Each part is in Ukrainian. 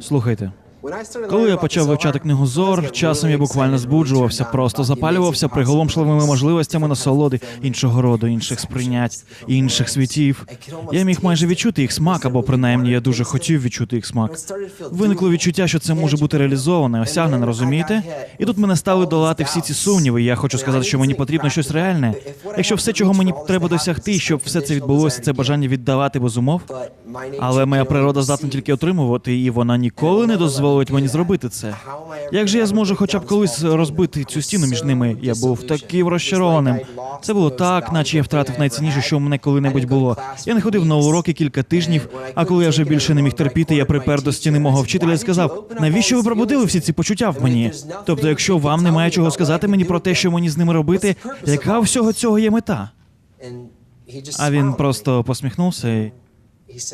Слухайте, коли я почав вивчати книгу Зор, часом я буквально збуджувався, просто запалювався приголомшливими можливостями насолоди іншого роду, інших сприйнять, інших світів. Я міг майже відчути їх смак, або принаймні я дуже хотів відчути їх смак. Виникло відчуття, що це може бути реалізоване, осягнене, розумієте? І тут мене стали долати всі ці сумніви. Я хочу сказати, що мені потрібно щось реальне. Якщо все, чого мені треба досягти, щоб все це відбулося, це бажання віддавати без умов. Але моя природа здатна тільки отримувати, і вона ніколи не дозволить мені зробити це. Як же я зможу хоча б колись розбити цю стіну між ними? Я був таким розчарованим. Це було так, наче я втратив найцінніше, що в мене коли-небудь було. Я не ходив на уроки кілька тижнів, а коли я вже більше не міг терпіти, я припер до стіни мого вчителя і сказав: навіщо ви пробудили всі ці почуття в мені? Тобто, якщо вам немає чого сказати мені про те, що мені з ними робити, яка всього цього є мета? А він просто посміхнувся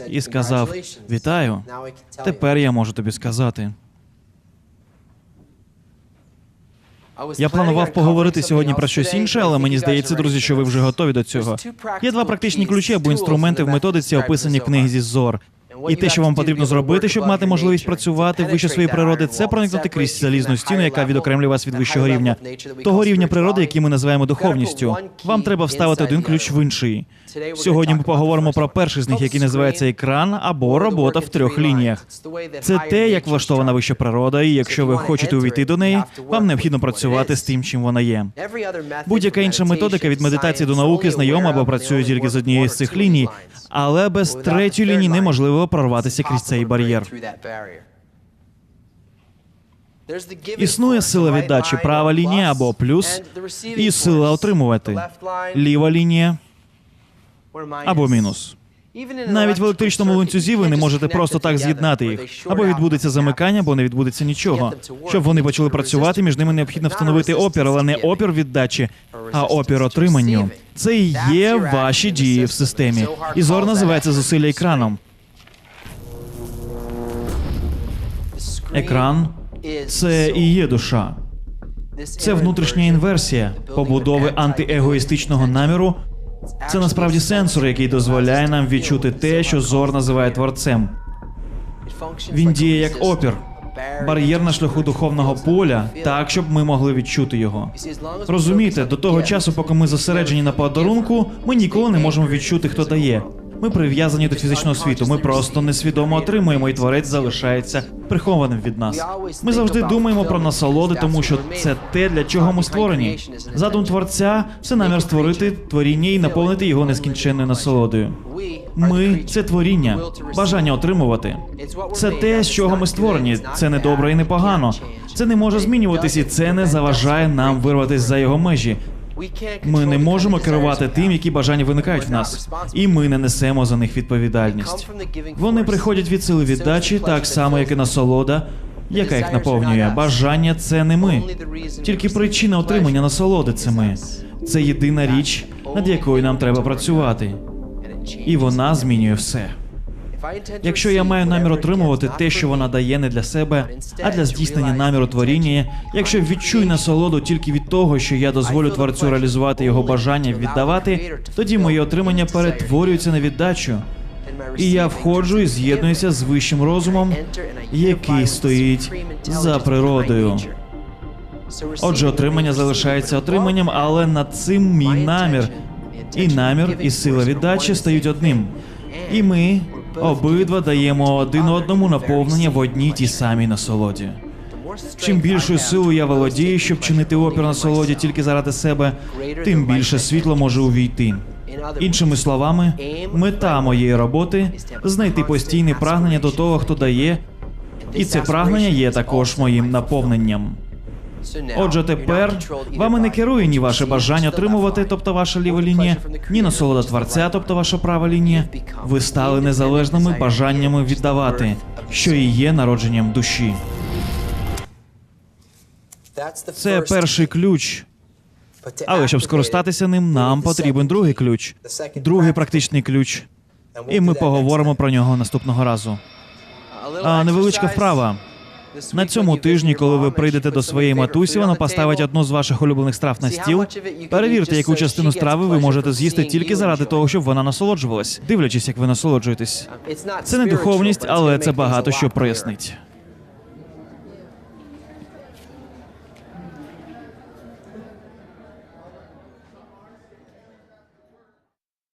і сказав: Вітаю. Тепер я можу тобі сказати. Я планував поговорити сьогодні про щось інше, але мені здається, друзі, що ви вже готові до цього. Є два практичні ключі або інструменти в методиці, описані в книзі Зор. І те, що вам потрібно зробити, щоб мати можливість працювати вище своєї природи, це проникнути крізь залізну стіну, яка відокремлює вас від вищого рівня, того рівня природи, який ми називаємо духовністю. Вам треба вставити один ключ в інший. Сьогодні ми поговоримо про перший з них, який називається екран або робота в трьох лініях. Це те, як влаштована вища природа, і якщо ви хочете увійти до неї, вам необхідно працювати з тим, чим вона є. Будь-яка інша методика від медитації до науки знайома або працює тільки з однієї з цих ліній, але без третьої лінії неможливо прорватися крізь цей бар'єр. Існує сила віддачі, права лінія або плюс, і сила отримувати. Ліва лінія або мінус. Навіть в електричному ланцюзі ви не можете просто так з'єднати їх. Або відбудеться замикання, або не відбудеться нічого. Щоб вони почали працювати, між ними необхідно встановити опір, але не опір віддачі, а опір отриманню. Це і є ваші дії в системі. І зор називається зусилля екраном. Екран це і є душа. Це внутрішня інверсія побудови антиегоїстичного наміру. Це насправді сенсор, який дозволяє нам відчути те, що зор називає творцем. Він діє як опір, бар'єр на шляху духовного поля, так щоб ми могли відчути його. Розумієте, до того часу, поки ми зосереджені на подарунку, ми ніколи не можемо відчути, хто дає. Ми прив'язані до фізичного світу. Ми просто несвідомо отримуємо, і творець залишається прихованим від нас. Ми завжди думаємо про насолоди, тому що це те, для чого ми створені. Задум творця це намір створити творіння і наповнити його нескінченною насолодою. Ми це творіння, бажання отримувати. Це те, з чого ми створені. Це не добре і не погано. Це не може змінюватись, і це не заважає нам вирватися за його межі. Ми не можемо керувати тим, які бажання виникають в нас, і ми не несемо за них відповідальність. Вони приходять від сили віддачі, так само, як і насолода, яка їх наповнює. Бажання це не ми. Тільки причина отримання насолоди це ми. Це єдина річ, над якою нам треба працювати, і вона змінює все. Якщо я маю намір отримувати те, що вона дає не для себе, а для здійснення наміру творіння, якщо відчую насолоду тільки від того, що я дозволю творцю реалізувати його бажання віддавати, тоді моє отримання перетворюється на віддачу, і я входжу і з'єднуюся з вищим розумом, який стоїть за природою. Отже, отримання залишається отриманням, але над цим мій намір. І намір, і сила віддачі стають одним. І ми обидва даємо один одному наповнення в одній тій самій насолоді. Чим більшою силою я володію, щоб чинити опір насолоді тільки заради себе, тим більше світло може увійти. Іншими словами, мета моєї роботи знайти постійне прагнення до того, хто дає, і це прагнення є також моїм наповненням. Отже, тепер вами не керує ні ваше бажання отримувати, тобто ваша ліва лінія, ні насолода творця, тобто ваша права лінія. Ви стали незалежними бажаннями віддавати, що і є народженням душі. Це перший ключ. Але щоб скористатися ним, нам потрібен другий ключ, другий практичний ключ. І ми поговоримо про нього наступного разу. А невеличка вправа. На цьому тижні, коли ви прийдете до своєї матусі, вона поставить одну з ваших улюблених страв на стіл. Перевірте, яку частину страви ви можете з'їсти тільки заради того, щоб вона насолоджувалась, дивлячись, як ви насолоджуєтесь. Це не духовність, але це багато що прояснить.